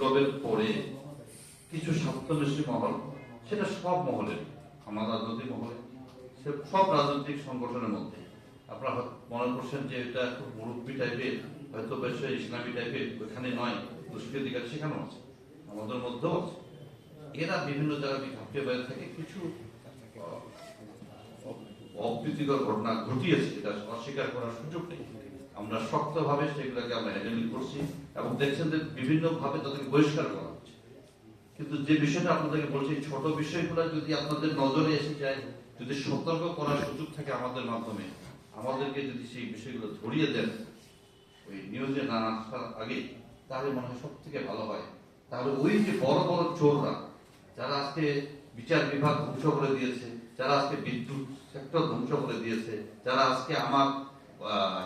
বিপ্লবের পরে কিছু স্বার্থবেশী মহল, সেটা সব মহলের আমার রাজনৈতিক মহলে, সে সব রাজনৈতিক সংগঠনের মধ্যে। আপনারা মনে করছেন যে এটা খুব মুরব্বী টাইপের, হয়তো বেশ ইসলামী টাইপের ওখানে নয় দুষ্কৃতিকার সেখানেও আছে, আমাদের মধ্যেও আছে। এরা বিভিন্ন জায়গায় বাইরে থাকে, কিছু অপ্রীতিকর ঘটনা ঘটিয়েছে, এটা অস্বীকার করার সুযোগ নেই। আমরা শক্তভাবে সেগুলোকে আমরা হ্যান্ডেল করছি এবং দেখছেন যে বিভিন্ন ভাবে তাদেরকে বহিষ্কার করা হচ্ছে। কিন্তু যে বিষয়টা আপনাদেরকে বলছি ছোট বিষয়গুলো যদি আপনাদের নজরে এসে যায়, যদি সতর্ক করার সুযোগ থাকে আমাদের মাধ্যমে, আমাদেরকে যদি সেই বিষয়গুলো ধরিয়ে দেন, ওই নিউজে না আসার আগে, তাহলে মনে হয় সব থেকে ভালো হয়। তাহলে ওই যে বড় বড় চোররা, যারা আজকে বিচার বিভাগ ধ্বংস করে দিয়েছে, যারা আজকে বিদ্যুৎ সেক্টর ধ্বংস করে দিয়েছে, যারা আজকে আমার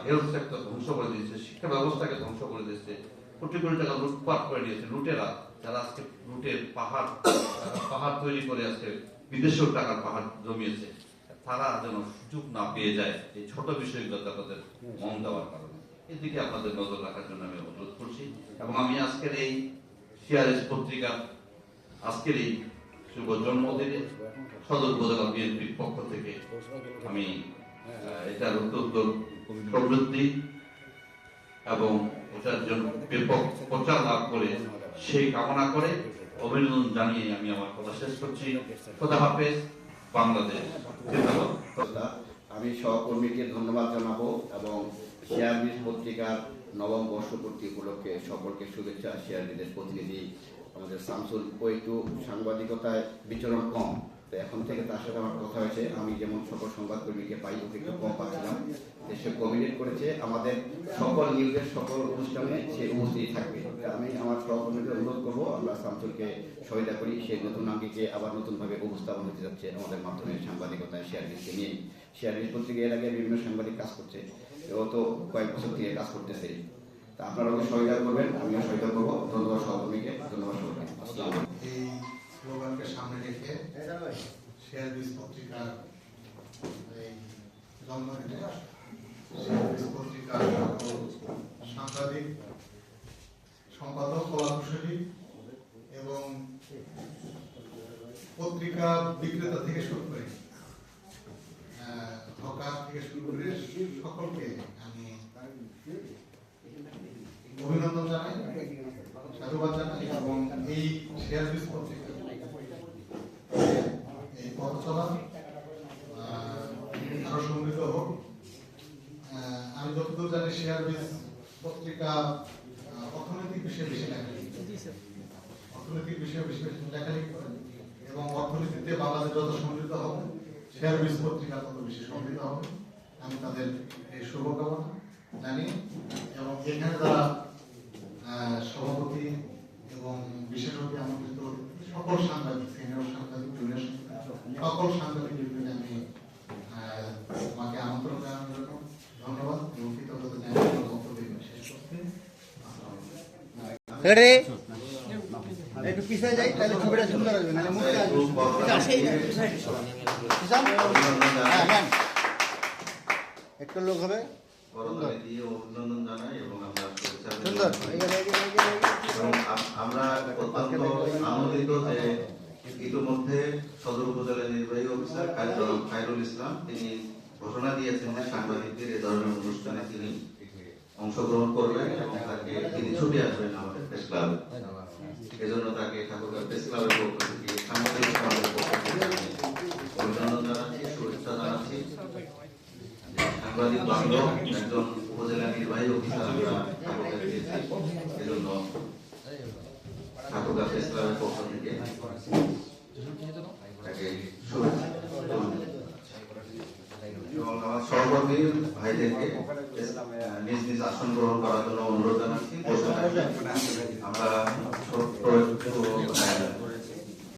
হেলথ সেক্টর ধ্বংস করে দিয়েছে, শিক্ষা ব্যবস্থাকে ধ্বংস করে দিয়েছে, কোটি কোটি টাকা লুটপাট করে দিয়েছে, লুটেরা, যারা আজকে লুটের পাহাড় পাহাড় তৈরি করে আজকে বিদেশেও টাকার পাহাড় জমিয়েছে, তারা যেন সুযোগ না পেয়ে যায়, এই ছোট বিষয়গুলো তাদের মন দেওয়ার কারণে। এদিকে আপনাদের নজর রাখার জন্য আমি অনুরোধ করছি, এবং আমি আজকের এই সিআরএস পত্রিকা, আজকের এই জন্মদিনে। সদর বিএনপির পক্ষ থেকে আমি এটার অত্যন্ত প্রবৃত্তি এবং এটার জন্য প্রচার লাভ করে কামনা করে অভিনন্দন জানিয়ে আমি আমার কথা শেষ করছি। হাফেজ, বাংলাদেশ আমি সহকর্মীকে ধন্যবাদ জানাব এবং শেয়ারবিজ পত্রিকার নবম বর্ষপূর্তি উপলক্ষে সকলকে শুভেচ্ছা, শেয়ারবিজের প্রতিনিধি আমাদের শামসুল একটু সাংবাদিকতায় বিচরণ কম। তো এখন থেকে তার সাথে আমার কথা হয়েছে। আমি যেমন সকল সংবাদকর্মীকে পাই, ওকে একটু কম পাচ্ছিলাম। সে কমিউনিট করেছে। আমাদের সকল নিউজের সকল অনুষ্ঠানে সে উপস্থিত থাকবে। আমি আমার সহকর্মীদের অনুরোধ করব আমরা শামসুলকে সহায়তা করি। সে নতুন আঙ্গিকে আবার নতুনভাবে উপস্থাপন হতে যাচ্ছে আমাদের মাধ্যমে সাংবাদিকতায় শেয়ার শেয়ারবিজকে নিয়ে। শেয়ারবিজ পত্রিকা এর আগে বিভিন্ন সাংবাদিক কাজ করছে। ও তো কয়েক বছর থেকে কাজ করতেছে। তা আপনারা ওকে সহায়তা করবেন, আমিও সহায়তা করব। ধন্যবাদ সহকর্মীকে। সম্পাদক কলা কুশলী এবং পত্রিকা বিক্রেতা থেকে শুরু করে হকার থেকে শুরু করে সকলকে আমি অভিনন্দন জানাই, সাধুবাদ জানাই এবং এই শেয়ার যতদূর শেয়ার বিজ পত্রিকা অর্থনৈতিক বিষয়ে বেশি লেখালেখি অর্থনৈতিক বিষয়ে বেশি লেখালেখি করে এবং অর্থনীতিতে বাংলাদেশ যত সমৃদ্ধ হবে শেয়ার বিজ পত্রিকা তত বেশি সমৃদ্ধ হবে। আমি তাদের এই শুভকামনা জানি এবং এখানে আহ, সভাপতি এবং বিশেষভাবে আমন্ত্রিত সকল সাংবাদিক সিনিয়র সাংবাদিক সকল সাংবাদিক আমি আহ, তোমাকে আমন্ত্রণ জানানোর জন্য ধন্যবাদ এবং কৃতজ্ঞতা জানাই আমার বক্তব্য এখানে শেষ করতে রেডি একটু পিছিয়ে যাই তাহলে ছবিটা সুন্দর আসবে নাহলে মুখে আসবে। না, হ্যাঁ, হ্যাঁ। একটু লোক হবে। সুন্দর। আমরা আনন্দিত যে ইতিমধ্যে সদর উপজেলা নির্বাহী অফিসার খায়রুল ইসলাম তিনি ঘোষণা দিয়েছেন যে সাংবাদিকদের এ ধরনের অনুষ্ঠানে তিনি অংশগ্রহণ করবেন এবং তাকে তিনি ছুটে আসবেন এজন্য তাকে ঠাকুরগাঁ প্রেস ক্লাবের পক্ষ থেকে সাংবাদিক সমাজের পক্ষ থেকে আমি অভিনন্দন জানাচ্ছি, শুভেচ্ছা জানাচ্ছি। সাংবাদিক বান্ধব একজন উপজেলা নির্বাহী অফিসার আমরা এজন্য প্রেস ক্লাবের পক্ষ থেকে তাকে শুভেচ্ছা। সহকর্মী ভাইদেরকে নিজ নিজ আসন আমরা ছোট্ট একটু